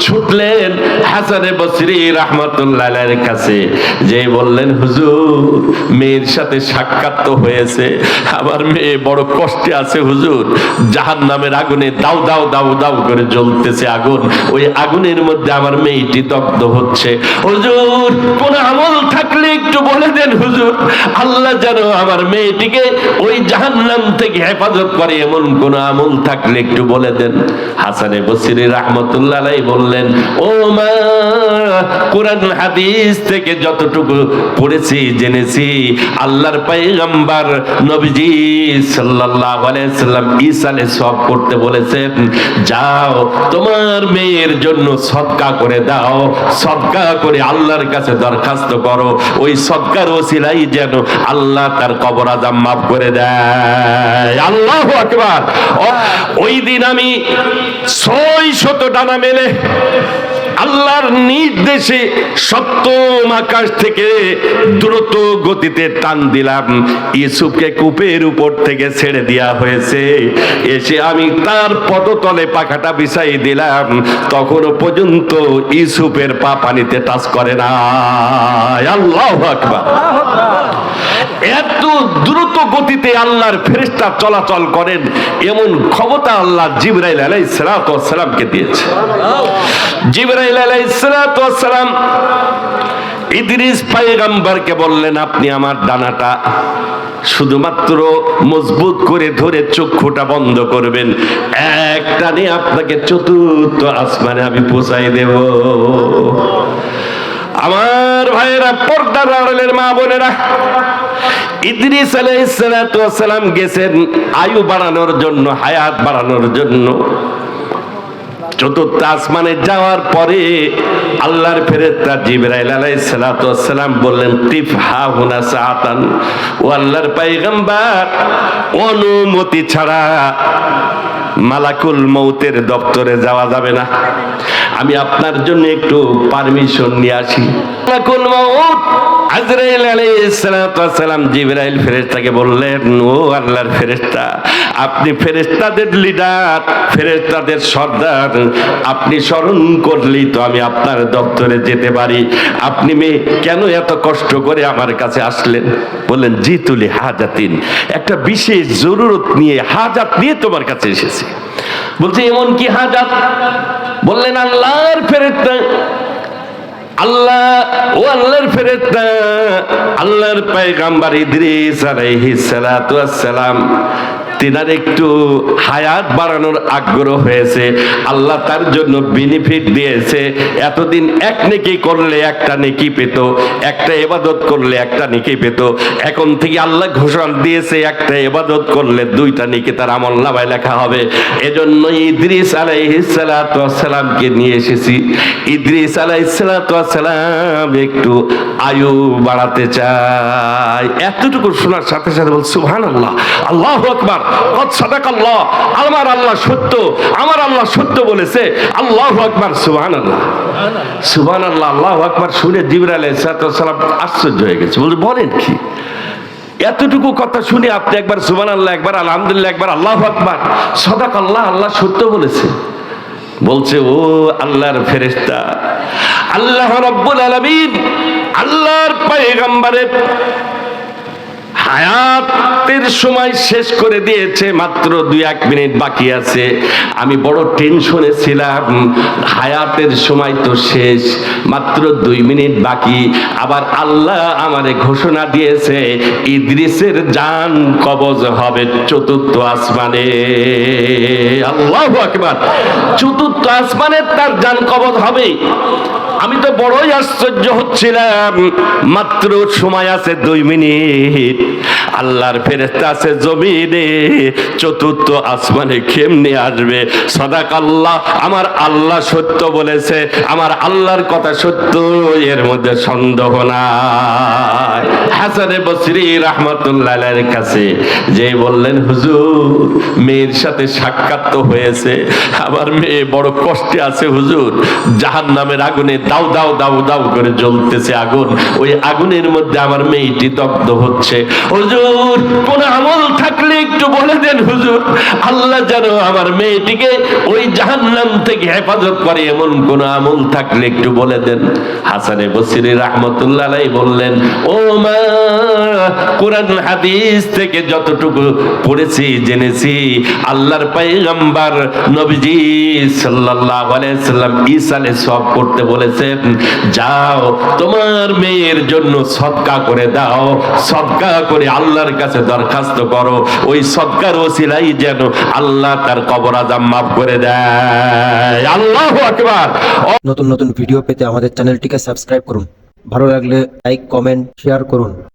ছুটলেন হাসানে বসরি রহমতুল্লাহ কাছে। যে বললেন, হুজুর, মেয়ের সাথে সাক্ষাৎ তো হয়েছে। আমার মেয়ে বড় কষ্টে আছে, হুজুর। জাহান নামের আগুনে দাও দাও দাউ দাউ করে জ্বলতেছে আগুন। ওই আগুনের মধ্যে আমার মেয়েটি দগ্ধ হচ্ছে। হুজুর, কোন আমল থাকলে একটু বলে দেন, হুজুর, আল্লাহ যেন আমার মেয়েটিকে ওই জাহান্নাম থেকে হেফাজত করে, এমন কোন আমল থাকলে একটু বলে দেন। হাসানে বসিরি রহমতুল্লাহ বললেন, ও মা কোরআন হাদিস থেকে যতটুকু পড়েছি, জেনেছি, আল্লাহর পাইগাম্বার নবীজি সাল্লাল্লাহু আলাইহি সাল্লাম ঈসা সব করতে বলেছেন, যাও, তোমার মেয়ের জন্য সদকা করে দাও, সদকা করে আল্লাহর কাছে দরখাস্ত করো। ওই সদকার ওসিলাই যেন আল্লাহ তার কবর আজাম মাফ করে দেয়। আল্লাহু আকবার। ওই দিন আমি ছয় শত ডানা মেলে আল্লাহর নির্দেশে সপ্তম আকাশ থেকে দ্রুত গতিতে টান দিলাম। ইউসুফকে কূপের উপর থেকে ছেড়ে দেওয়া হয়েছে। এসে আমি তার পদতলে পাখাটা বিছাই দিলাম। তখনও পর্যন্ত ইউসুফের পা পানিতে টাচ করে না। আল্লাহ আকবার। এত দ্রুত গতিতে আল্লাহর ফেরেশতা চলাচল করেন, এমন ক্ষমতা আল্লাহ জিবরাইল আলাইহিস সালামকে দিয়েছে। জিবরাইল সালাম ইদ্রিস পায়গাম্বারকে বললেন, আপনি আমার ডানাটা শুধুমাত্র মজবুত করে ধরে চক্ষুটা বন্ধ করবেন। আপনাকে চতুর্থ আসমানে আমি পৌঁছাই দেব। আমার ভাইয়েরা, পর্দার আড়ালের মা বোনেরা, ইদ্রিস আলাইহিসসালাম গেছেন আয়ু বাড়ানোর জন্য, হায়াত বাড়ানোর জন্য। চতুর্থ আসমানে যাওয়ার পরে আল্লাহর ফেরেস্তা জিবরাইল আলাইহিস সালাতু ওয়াসসালাম বললেন কিফ হা হুনা সাআতান। ও আল্লাহর পয়গম্বর, অনুমতি ছাড়া মালাকুল মৌতের দপ্তরে যাওয়া যাবে না। আমি আপনার জন্য একটু পারমিশন নিয়ে আসি। মালাকুল মৌত আজরাইল আলাইহিস সালাতু ওয়াসসালাম জিবরাইল ফেরেশতাকে বললেন, ও আল্লাহর ফেরেশতা, আপনি ফেরেশতাদের লিডার ফেরেশতাদের সর্দার। আপনি স্মরণ করলেই তো আমি আপনার দপ্তরে যেতে পারি। আপনি মেয়ে, কেন এত কষ্ট করে আমার কাছে আসলেন? বললেন, জি তুলি হাজাতিন, একটা বিশেষ জরুরত নিয়ে, হাজাত নিয়ে তোমার কাছে এসেছি। বলছে, এমন কি হাজাত? বললেন, আল্লাহর ফেরত আল্লাহ, ও আল্লাহর ফেরত আল্লাহর পয়গাম্বর ইদ্রিস আলাইহিস সালাতু ওয়াসসালাম তিনার একটু হায়াত বাড়ানোর আগ্রহ হয়েছে। আল্লাহ তার জন্য বেনিফিট দিয়েছে। এতদিন এক নেকি করলে একটা নেকি পেত, একটা এবাদত করলে একটা নেকি পেত। এখন থেকে আল্লাহ ঘোষণা দিয়েছে, একটা এবাদত করলে দুইটা নেকি তার আমল নামায় লেখা হবে। এজন্য ইদ্রিস ওয়াসসালামকে নিয়ে এসেছি। ইদ্রিস আলাইহিস সালাতু একটু আয়ু বাড়াতে চায়। এতটুকু শোনার সাথে সাথে বল, সুবহানাল্লাহ, আল্লাহ আকবার। সাদাকাল্লাহ। আমার আল্লাহ সত্য, আমার আল্লাহ সত্য বলেছে, আল্লাহু সুবহানাল্লাহ। আল্লাহু আকবার শুনে আশ্চর্য হয়ে গেছে। বলছে, বলেন কি? এতটুকু কথা শুনে আপনি একবার সুবান আল্লাহ একবার আলহামদুলিল্লাহ, একবার আল্লাহ আকবার সদাক আল্লাহ আল্লাহ সত্য বলেছে। বলছে, ও আল্লাহর ফেরেশতা, আল্লাহ রব্বুল আলামিন, আল্লাহর পয়গম্বরের হায়াতের সময় শেষ করে দিয়েছে, মাত্র দুই এক মিনিট বাকি আছে। আমি বড় টেনশনে ছিলাম, হায়াতের সময় তো শেষ, মাত্র দুই মিনিট বাকি। আবার আল্লাহ আমারে ঘোষণা দিয়েছে, ইদ্রিসের জান কবজ হবে চতুর্থ আসমানে। আল্লাহ আকবার। চতুর্থ আসমানে তার জান কবজ হবে। আমি তো বড়ই আশ্চর্য হচ্ছিলাম, মাত্র সময় আছে দুই মিনিট। আল্লাহর ফেরেস্তা জমিনে চতুর্থ আসমানে কেমনে আসবে? সদাক আল্লাহ আমার আল্লাহ সত্য বলেছে, আমার আল্লাহর কথা সত্য, এর মধ্যে সন্দেহ নাই। হাসানে বসরি রহমতুল্লাহ কাছে যে বললেন, হুজুর, মেয়ের সাথে সাক্ষাৎ তো হয়েছে, আমার মেয়ে বড় কষ্টে আছে হুজুর জাহান নামের আগুনে দাও দাও দাও দাও করে জ্বলতেছে আগুন, ওই আগুনের মধ্যে আমার মেয়েটি দগ্ধ হচ্ছে। হুজুর কোন আমল থাকলে একটু বলে দেন হুজুর, আল্লাহ যেন আমার মেয়েটিকে ওই জাহান্নাম থেকে হেফাজত করে, এমন কোন আমল থাকলে একটু বলে দেন। হাসানে বসিরি রহমতুল্লাহ বললেন, ও মা, কোরআন হাদিস থেকে যতটুকু পড়েছি, জেনেছি, আল্লাহর পয়গম্বর নবীজি সাল্লাল্লাহু আলাইহি সাল্লাম ঈসালে সব করতে বলেছেন, যাও, তোমার মেয়ের জন্য সদকা করে দাও, সদকা করে আল্লাহর কাছে দরখাস্ত করো। ওই সদকার ওসিলাই যেন আল্লাহ তার কবর আজাম মাফ করে দেয়। আল্লাহ আকবার। নতুন নতুন ভিডিও পেতে আমাদের চ্যানেলটিকে সাবস্ক্রাইব করুন। ভালো লাগলে লাইক, কমেন্ট, শেয়ার করুন।